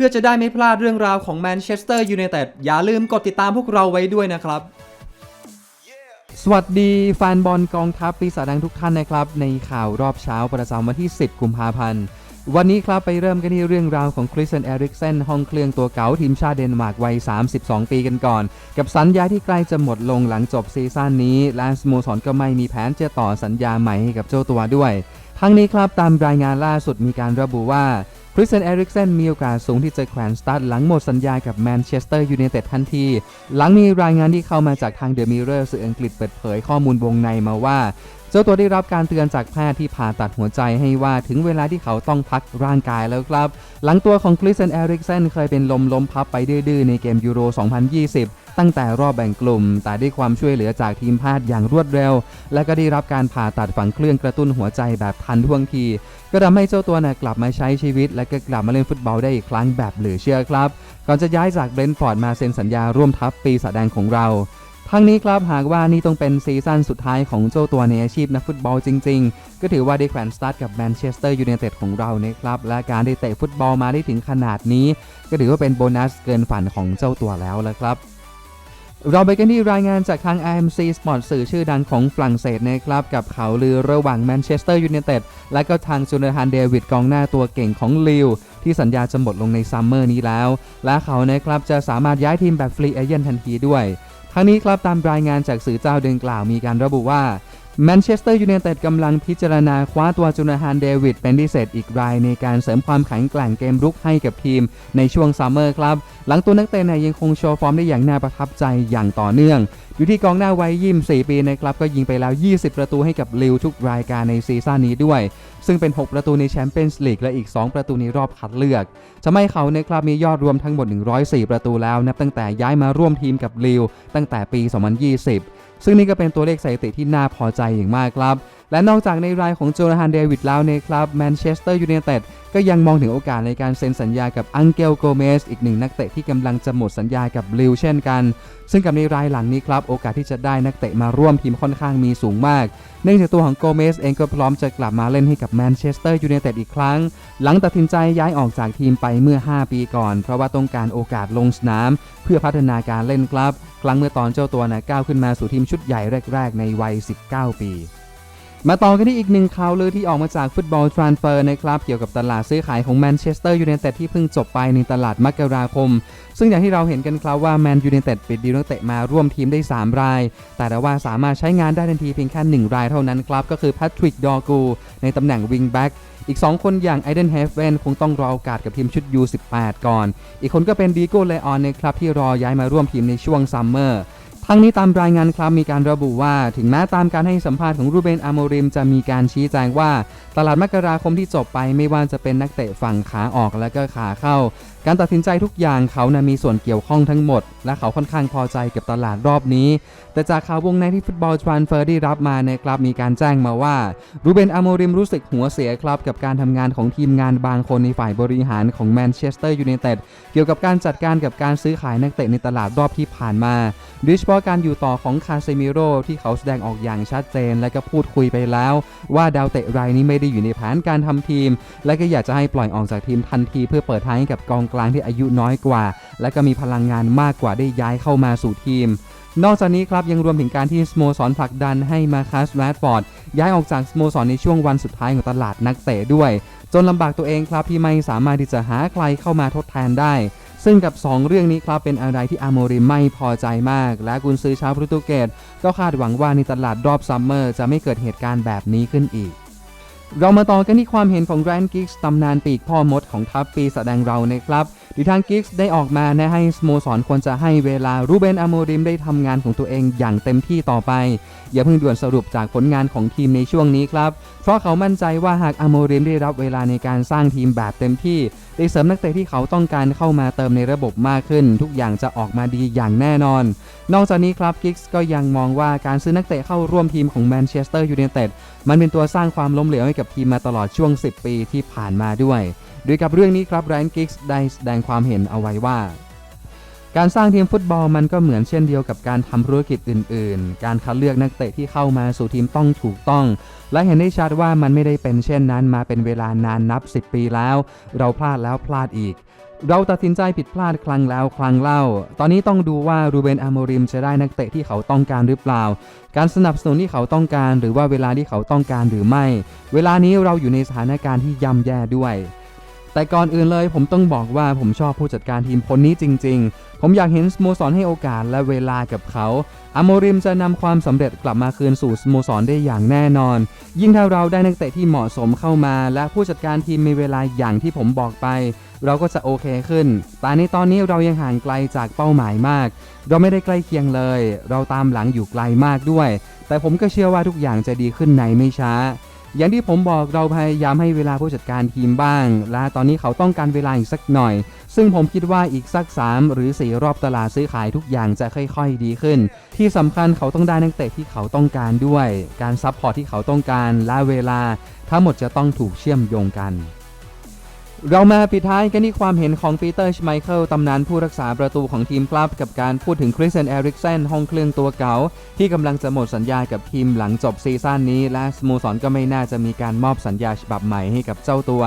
พื่อจะได้ไม่พลาดเรื่องราวของแมนเชสเตอร์ยูไนเต็ดอย่าลืมกดติดตามพวกเราไว้ด้วยนะครับ สวัสดีแฟนบอลกองทัพปีศาจแดงทุกท่านนะครับ ในข่าวรอบเช้าประจำวันที่ 10 กุมภาพันธ์ วันนี้ครับไปเริ่มกันที่เรื่องราวของคริสเซนเอริกเซนห้องเครื่องตัวเก๋าทีมชาติเดนมาร์กวัย 32 ปีกันก่อน กับสัญญาที่ใกล้จะหมดลงหลังจบซีซั่นนี้และสโมสรก็ไม่มีแผนจะต่อสัญญาใหม่ให้กับเจ้าตัวด้วยทั้งนี้ครับตามรายงานล่าสุดมีการระบุว่า คริสเซนเอริกเซนมีโอกาสสูงที่จะแขวนสตาร์ทหลังหมดสัญญากับแมนเชสเตอร์ยูไนเต็ดทันที หลังมีรายงานที่เข้ามาจากทางเดอะมิเรอร์สื่ออังกฤษเปิดเผยข้อมูลวงในมาว่า เจ้าตัวได้รับการเตือนจากแพทย์ที่ผ่าตัดหัวใจให้ว่าถึงเวลาที่เขาต้องพักร่างกายแล้วครับ หลังตัวของคริสเซนเอริกเซนเคยเป็นลมล้มพับไปดื้อๆในเกมยูโร 2020 ตั้งแต่รอบแบ่งกลุ่ม แต่ได้ความช่วยเหลือจากทีมแพทย์อย่างรวดเร็ว และก็ได้รับการผ่าตัดฝังเครื่องกระตุ้นหัวใจแบบทันท่วงที ก็ทำให้เจ้าตัวน่ะกลับมาใช้ชีวิต และก็กลับมาเล่นฟุตบอลได้อีกครั้งแบบเหลือเชื่อครับ ก่อนจะย้ายจากเบรนท์ฟอร์ดมาเซ็นสัญญาร่วมทัพปีศาจแดงของเราทั้งนี้ครับหากว่านี่ต้องเป็นซีซั่นสุดท้ายของเจ้าตัวในอาชีพนักฟุตบอลจริงๆ ก็ถือว่าได้แขวนสตาร์ทกับแมนเชสเตอร์ยูไนเต็ดของเรานะครับ และการได้เตะฟุตบอลมาได้ถึงขนาดนี้ ก็ถือว่าเป็นโบนัสเกินฝันของเจ้าตัวแล้วละครับ เราไปกันที่รายงานจากทาง IMC Sport สื่อชื่อดังของฝรั่งเศสนะครับ กับข่าวลือระหว่างแมนเชสเตอร์ยูไนเต็ดและก็ทางจูเนอร์ฮันเดวิดกองหน้าตัวเก่งของลิวที่สัญญาจะหมดลงในซัมเมอร์นี้แล้ว และเขานะครับจะสามารถย้ายทีมแบบฟรีเอเจนทันทีด้วย ทั้งนี้ครับตามรายงานจากสื่อเจ้าเดิงกล่าวมีการระบุว่า แมนเชสเตอร์ยูไนเต็ดกำลังพิจารณาคว้าตัวจูนฮานเดวิดเป็นพิเศษอีกรายในการเสริมความแข็งแกร่งเกมรุกให้กับทีมในช่วงซัมเมอร์ครับ หลังตัวนักเตะเนี่ยยังคงโชว์ฟอร์มได้อย่างน่าประทับใจอย่างต่อเนื่องอยู่ที่กองหน้าวัยยิม4ปีนะครับ ก็ยิงไปแล้ว 20 ประตูให้กับลิวทุกรายการในซีซั่นนี้ด้วย ซึ่งเป็น 6 ประตูในแชมเปี้ยนส์ลีกและอีก 2 ประตูในรอบคัดเลือกทำให้เขาในครับมียอดรวมทั้งหมด 104 ประตูแล้ว นับตั้งแต่ย้ายมาร่วมทีมกับลิวตั้งแต่ปี 2020 ซึ่งนี่ก็เป็นตัวเลขสถิติที่น่าพอใจอย่างมากครับ และนอกจากในรายของโจนาฮานเดวิดแล้วนะครับแมนเชสเตอร์ยูไนเต็ดก็ยังมองถึงโอกาสในการเซ็นสัญญากับอังเกลโกเมสอีกหนึ่งนักเตะที่กำลังจะหมดสัญญากับลิวเช่นกัน ซึ่งกับในรายหลังนี้ครับ โอกาสที่จะได้นักเตะมาร่วมทีมค่อนข้างมีสูงมาก เนื่องจากตัวของโกเมสเองก็พร้อมจะกลับมาเล่นให้กับแมนเชสเตอร์ยูไนเต็ดอีกครั้ง หลังตัดสินใจย้ายออกจากทีมไปเมื่อ 5 ปีก่อน เพราะว่าต้องการโอกาสลงสนาม เพื่อพัฒนาการเล่นครับ ครั้งเมื่อตอนเจ้าตัวนะก้าวขึ้นมาสู่ทีมชุดใหญ่แรก ๆ ในวัย 19 ปี มาต่อกันที่อีกหนึ่งข่าวลือที่ออกมาจากฟุตบอลทรานเฟอร์นะครับเกี่ยวกับตลาดซื้อขายของแมนเชสเตอร์ยูไนเต็ดที่เพิ่งจบไปในตลาดมกราคม ซึ่งอย่างที่เราเห็นกันครับว่าแมนยูไนเต็ดปิดดีลนักเตะมาร่วมทีมได้ 3 ราย แต่ว่าสามารถใช้งานได้ทันทีเพียงแค่1รายเท่านั้นครับก็คือแพทริกดอร์กูในตำแหน่งวิงแบ็กอีก 2 คนอย่างไอเดนเฮฟเวนคงต้องรอโอกาสกับทีมชุด U18 ก่อน อีกคนก็เป็นดีโก้เลออนนะครับที่รอย้ายมาร่วมทีมในช่วงซัมเมอร์ ทั้งนี้ตามรายงานครับมีการระบุว่า ถึงแม้ตามการให้สัมภาษณ์ของรูเบนอาโมริมจะมีการชี้แจงว่า ตลาดมกราคมที่จบไปไม่ว่าจะเป็นนักเตะฝั่งขาออกและก็ขาเข้า การตัดสินใจทุกอย่างเขานะมีส่วนเกี่ยวข้องทั้งหมด และเขาค่อนข้างพอใจกับตลาดรอบนี้ แต่จากข่าววงในที่ฟุตบอลทรานเฟอร์ได้รับมานะครับมีการแจ้งมาว่ารูเบนอาโมริมรู้สึกหัวเสียครับกับการทำงานของทีมงานบางคนในฝ่ายบริหารของแมนเชสเตอร์ยูไนเต็ดเกี่ยวกับการจัดการกับการซื้อขายนักเตะในตลาดรอบที่ผ่านมาโดยเฉพาะการอยู่ต่อของคาเซมิโร่ที่เขาแสดงออกอย่างชัดเจน และก็พูดคุยไปแล้ว ว่าดาวเตะรายนี้ไม่ได้อยู่ในแผนการทำทีม และก็อยากจะให้ปล่อยออกจากทีมทันทีเพื่อเปิดทางให้กับกองกลางที่อายุน้อยกว่า และก็มีพลังงานมากกว่าได้ย้ายเข้ามาสู่ทีมนอกจากนี้ครับยังรวมถึงการที่สโมสรผลักดันให้มาคัสแรดฟอร์ดย้ายออกจากสโมสรในช่วงวันสุดท้ายของตลาดนักเตะด้วย จนลำบากตัวเองครับที่ไม่สามารถที่จะหาใครเข้ามาทดแทนได้ ซึ่งกับ 2 เรื่องนี้ครับเป็นอะไรที่อาโมริไม่พอใจมาก และกุนซือชาวโปรตุเกสก็คาดหวังว่าในตลาดรอบซัมเมอร์จะไม่เกิดเหตุการณ์แบบนี้ขึ้นอีก เรามาต่อกันที่ความเห็นของแรนกิกส์ตำนานปีกพ่อมดของทัพปีแสดงเรานะครับ โดยทางกิกส์ได้ออกมาแนะให้สโมสรควรจะให้เวลารูเบนอโมริมได้ทำงานของตัวเองอย่างเต็มที่ต่อไป อย่าเพิ่งด่วนสรุปจากผลงานของทีมในช่วงนี้ครับ เพราะเขามั่นใจว่าหากอโมริมได้รับเวลาในการสร้างทีมแบบเต็มที่ ได้เสริมนักเตะที่เขาต้องการเข้ามาเติมในระบบมากขึ้น ทุกอย่างจะออกมาดีอย่างแน่นอน นอกจากนี้ครับกิกส์ก็ยังมองว่าการซื้อนักเตะเข้าร่วมทีมของแมนเชสเตอร์ยูไนเต็ดมันเป็นตัวสร้างความล้มเหลวให้กับทีมมาตลอดช่วง 10 ปีที่ผ่านมาด้วย โดยกับเรื่องนี้ครับแรนกิกส์ได้แสดงความเห็นเอาไว้ว่า การสร้างทีมฟุตบอลมันก็เหมือนเช่นเดียวกับการทำธุรกิจอื่น ๆ การคัดเลือกนักเตะที่เข้ามาสู่ทีมต้องถูกต้อง และเห็นได้ชัดว่ามันไม่ได้เป็นเช่นนั้นมาเป็นเวลานานนับ 10 ปีแล้ว เราพลาดแล้วพลาดอีกเราตัดสินใจผิดพลาดครั้งแล้วครั้งเล่า ตอนนี้ต้องดูว่ารูเบนอาโมริมจะได้นักเตะที่เขาต้องการหรือเปล่า การสนับสนุนที่เขาต้องการ หรือว่าเวลาที่เขาต้องการหรือไม่ เวลานี้เราอยู่ในสถานการณ์ที่ย่ำแย่ด้วย แต่ก่อนอื่นเลยผมต้องบอกว่าผมชอบผู้จัดการทีมคนนี้จริง ๆ ผมอยากเห็นสโมสรให้โอกาสและเวลากับเขาอาโมริมจะนำความสำเร็จกลับมาคืนสู่สโมสรได้อย่างแน่นอน ยิ่งถ้าเราได้นักเตะที่เหมาะสมเข้ามา และผู้จัดการทีมมีเวลาอย่างที่ผมบอกไป เราก็จะโอเคขึ้น แต่ในตอนนี้เรายังห่างไกลจากเป้าหมายมาก เราไม่ได้ใกล้เคียงเลย เราตามหลังอยู่ไกลมากด้วย แต่ผมก็เชื่อว่าทุกอย่างจะดีขึ้นในไม่ช้า อย่างที่ผมบอกเราพยายามให้เวลาผู้จัดการทีมบ้าง และตอนนี้เขาต้องการเวลาอีกสักหน่อย ซึ่งผมคิดว่าอีกสัก 3 หรือ 4 รอบตลาดซื้อขายทุกอย่างจะค่อยๆดีขึ้น ที่สำคัญเขาต้องได้นักเตะที่เขาต้องการด้วย การซัพพอร์ตที่เขาต้องการและเวลาทั้งหมดจะต้องถูกเชื่อมโยงกัน เรามาปิดท้ายกันที่ความเห็นของปีเตอร์ชไมเคิลตำนานผู้รักษาประตูของทีมครับ กับการพูดถึงคริสเซนเอริกเซนห้องเครื่องตัวเก่า ที่กำลังจะหมดสัญญากับทีมหลังจบซีซั่นนี้ และสโมสรก็ไม่น่าจะมีการมอบสัญญาฉบับใหม่ให้กับเจ้าตัว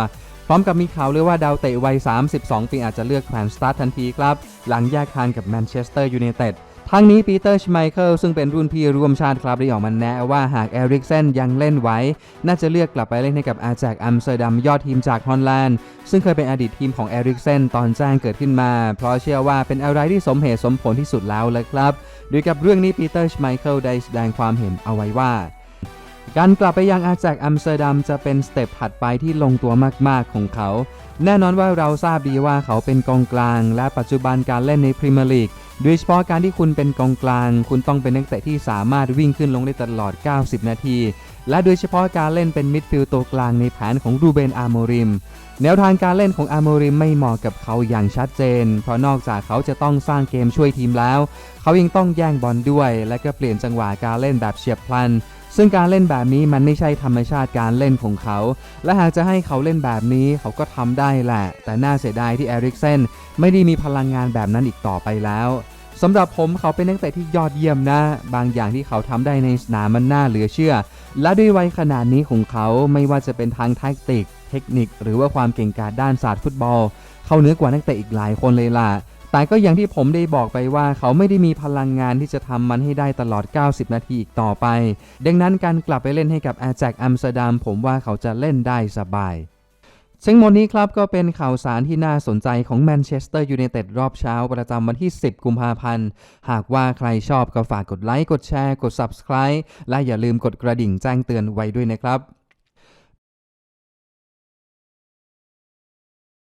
พร้อมกับมีข่าวเลยว่าดาวเตะวัย 32 ปีอาจจะเลือกแขวนสตาร์ททันทีครับ หลังแยกทางกับแมนเชสเตอร์ยูไนเต็ด ทั้งนี้ปีเตอร์ชไมเคิลซึ่งเป็นรุ่นพี่ร่วมชาติครับได้ออกมาแนะว่าหากเอริกเซนยังเล่นไหวน่าจะเลือกกลับไปเล่นให้กับอาแจกอัมสเตอร์ดัมยอดทีมจากฮอลแลนด์ ซึ่งเคยเป็นอดีตทีมของเอริกเซนตอนแจ้งเกิดขึ้นมา เพราะเชื่อว่าเป็นอะไรที่สมเหตุสมผลที่สุดแล้วเลยครับโดยกับเรื่องนี้ปีเตอร์ชไมเคิลได้แสดงความเห็นเอาไว้ว่าการกลับไปยังอาแจกอัมสเตอร์ดัมจะเป็นสเต็ปถัดไปที่ลงตัวมาก ๆ ของเขา แน่นอนว่าเราทราบดีว่าเขาเป็นกองกลาง และปัจจุบันการเล่นในพรีเมียร์ลีก โดยเฉพาะการที่คุณเป็นกองกลาง คุณต้องเป็นนักเตะที่สามารถวิ่งขึ้นลงได้ตลอด 90 นาที และโดยเฉพาะการเล่นเป็นมิดฟิลด์ตัวกลางในแผนของรูเบนอาโมริม แนวทางการเล่นของอาโมริมไม่เหมาะกับเขาอย่างชัดเจน เพราะนอกจากเขาจะต้องสร้างเกมช่วยทีมแล้ว เขายังต้องแย่งบอลด้วย และก็เปลี่ยนจังหวะการเล่นแบบเฉียบพลัน ซึ่งการเล่นแบบนี้มันไม่ใช่ธรรมชาติการเล่นของเขา และหากจะให้เขาเล่นแบบนี้เขาก็ทำได้แหละ แต่น่าเสียดายที่เอริกเซนไม่ได้มีพลังงานแบบนั้นอีกต่อไปแล้วสำหรับผมเขาเป็นนักเตะที่ยอดเยี่ยมนะ บางอย่างที่เขาทำได้ในสนามมันน่าเหลือเชื่อ และด้วยวัยขนาดนี้ของเขาไม่ว่าจะเป็นทางแท็กติก เทคนิค หรือว่าความเก่งกาจด้านศาสตร์ฟุตบอล เขาเหนือกว่านักเตะอีกหลายคนเลยล่ะ แต่ก็อย่างที่ผมได้บอกไปว่าเขาไม่ได้มีพลังงานที่จะทำมันให้ได้ตลอด 90 นาทีอีกต่อไป ดังนั้นการกลับไปเล่นให้กับอาแจกอัมสเตอร์ดัมผมว่าเขาจะเล่นได้สบายซึ่งหมดนี้ครับก็เป็นข่าวสารที่น่าสนใจของแมนเชสเตอร์ยูไนเต็ดรอบเช้าประจำวันที่ 10 กุมภาพันธ์ หากว่าใครชอบก็ฝากกดไลค์ กดแชร์ กด Subscribe และอย่าลืมกดกระดิ่งแจ้งเตือนไว้ด้วยนะครับ